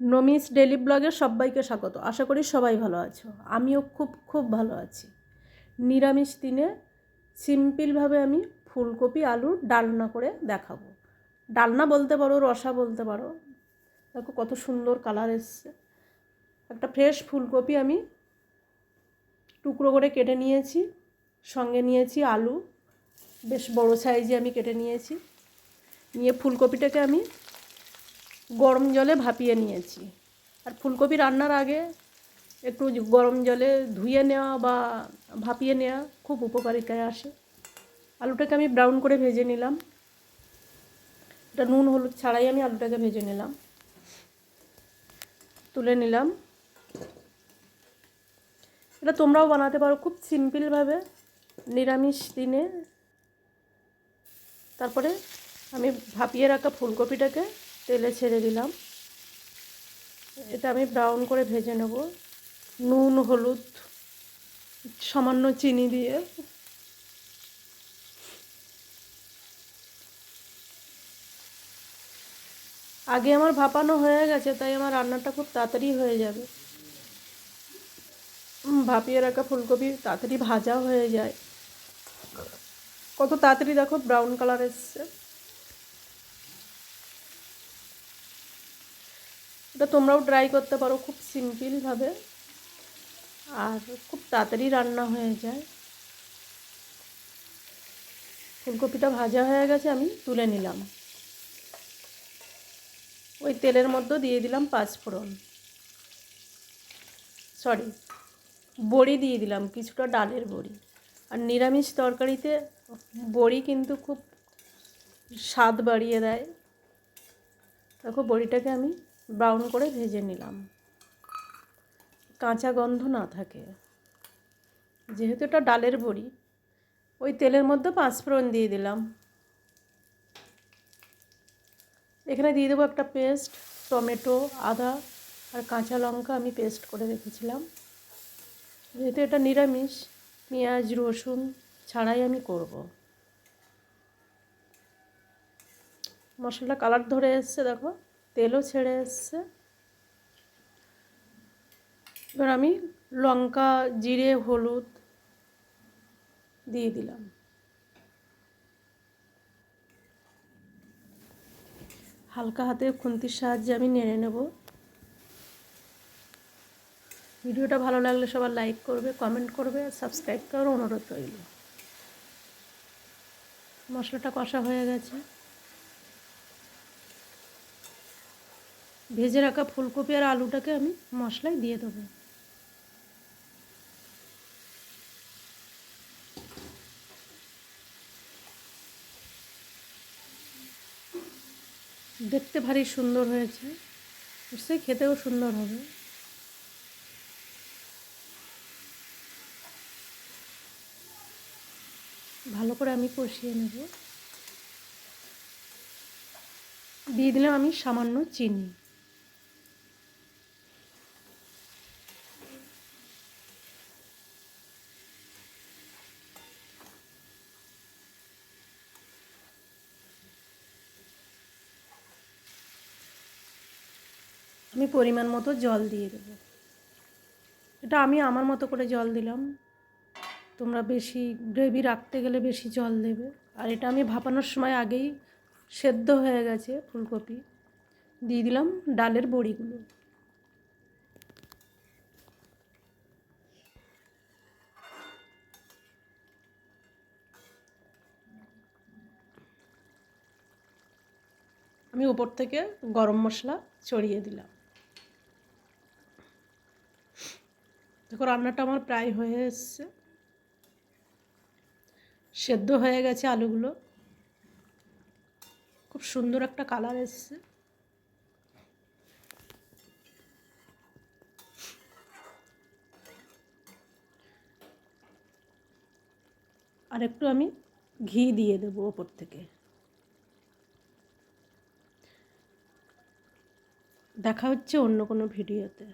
নমিস daily ব্লগে সবাইকে স্বাগত। আশা করি সবাই ভালো আছো। আমিও খুব খুব ভালো আছি। নিরামিষ দিনে সিম্পলভাবে আমি ফুলকপি আলুর ডালনা করে দেখাবো। ডালনা বলতে পারো, রসা বলতে পারো। দেখো কত সুন্দর কালার এসছে। একটা ফ্রেশ ফুলকপি আমি টুকরো করে কেটে নিয়েছি। সঙ্গে নিয়েছি আলু। বেশ বড় সাইজে আমি কেটে নিয়েছি। নিয়ে ফুলকপিটাকে আমি গরম জলে ভাপিয়ে নিয়েছি। আর ফুলকপি রান্নার আগে একটু গরম জলে ধুয়ে নেওয়া বা ভাপিয়ে নেওয়া খুব উপকারিতায় আসে। আলুটাকে আমি ব্রাউন করে ভেজে নিলাম। এটা নুন, হলুদ ছাড়াই আমি আলুটাকে ভেজে নিলাম। তুলে নিলাম। এটা তোমরাও বানাতে পারো খুব সিম্পলভাবে, নিরামিষ দিনে। তারপরে আমি ভাপিয়ে রাখা ফুলকপিটাকে তেলে ছেড়ে দিলাম। এটা আমি ব্রাউন করে ভেজে নেব। নুন, হলুদ, সামান্য চিনি দিয়ে। আগে আমার ভাপানো হয়ে গেছে, তাই আমার রান্নাটা খুব তাড়াতাড়ি হয়ে যাবে। ভাপিয়ে রাখা ফুলকপি তাড়াতাড়ি ভাজা হয়ে যায়। কত তাড়াতাড়ি দেখো ব্রাউন কালার এসছে। এটা তোমরাও ট্রাই করতে পারো খুব সিম্পলভাবে আর খুব তাড়াতাড়ি রান্না হয়ে যায়। ফুলকপিটা ভাজা হয়ে গেছে, আমি তুলে নিলাম। ওই তেলের মধ্যে দিয়ে দিলাম পাঁচফোড়ন। সরি বড়ি দিয়ে দিলাম, কিছুটা ডালের বড়ি। আর নিরামিষ তরকারিতে বড়ি কিন্তু খুব স্বাদ বাড়িয়ে দেয়। দেখো বড়িটাকে আমি ব্রাউন করে ভেজে নিলাম। কাঁচা গন্ধ না থাকে। যেহেতু এটা ডালের বড়ি, ওই তেলের মধ্যে পাঁচফোড়ন দিয়ে দিলাম। এখানে দিয়ে দেবো একটা পেস্ট, টমেটো, আদা আর কাঁচা লঙ্কা আমি পেস্ট করে রেখেছিলাম। যেহেতু এটা নিরামিষ, পেঁয়াজ, রসুন ছাড়াই আমি করব। মশলা কালার ধরে এসছে, দেখো। তেলও ছেড়ে এসছে। এবার আমি লঙ্কা, জিরে, হলুদ দিয়ে দিলাম। হালকা হাতে খুন্তির সাহায্যে আমি নেড়ে নেব। ভিডিওটা ভালো লাগলে সবার লাইক করবে, কমেন্ট করবে সাবস্ক্রাইব করার অনুরোধ রইল। মশলাটা কষা হয়ে গেছে। ভেজে রাখা ফুলকপি আর আলুটাকে আমি মশলায় দিয়ে দেবো। দেখতে ভারী সুন্দর হয়েছে। নিশ্চয়ই খেতেও সুন্দর হবে। ভালো করে আমি কষিয়ে নেব। দিয়ে দিলাম আমি সামান্য চিনি। আমি পরিমাণ মতো জল দিয়ে দেবো। এটা আমি আমার মতো করে জল দিলাম। তোমরা বেশি গ্রেভি রাখতে গেলে বেশি জল দেবে। আর এটা আমি ভাপানোর সময় আগেই সেদ্ধ হয়ে গেছে ফুলকপি। দিয়ে দিলাম ডালের বড়িগুলো। আমি উপর থেকে গরম মশলা ছড়িয়ে দিলাম। দেখো, রান্নাটা আমার প্রায় হয়ে এসছে। সেদ্ধ হয়ে গেছে আলুগুলো। খুব সুন্দর একটা কালার এসছে। আর একটু আমি ঘি দিয়ে দেবো ওপর থেকে। দেখা হচ্ছে অন্য কোনো ভিডিওতে।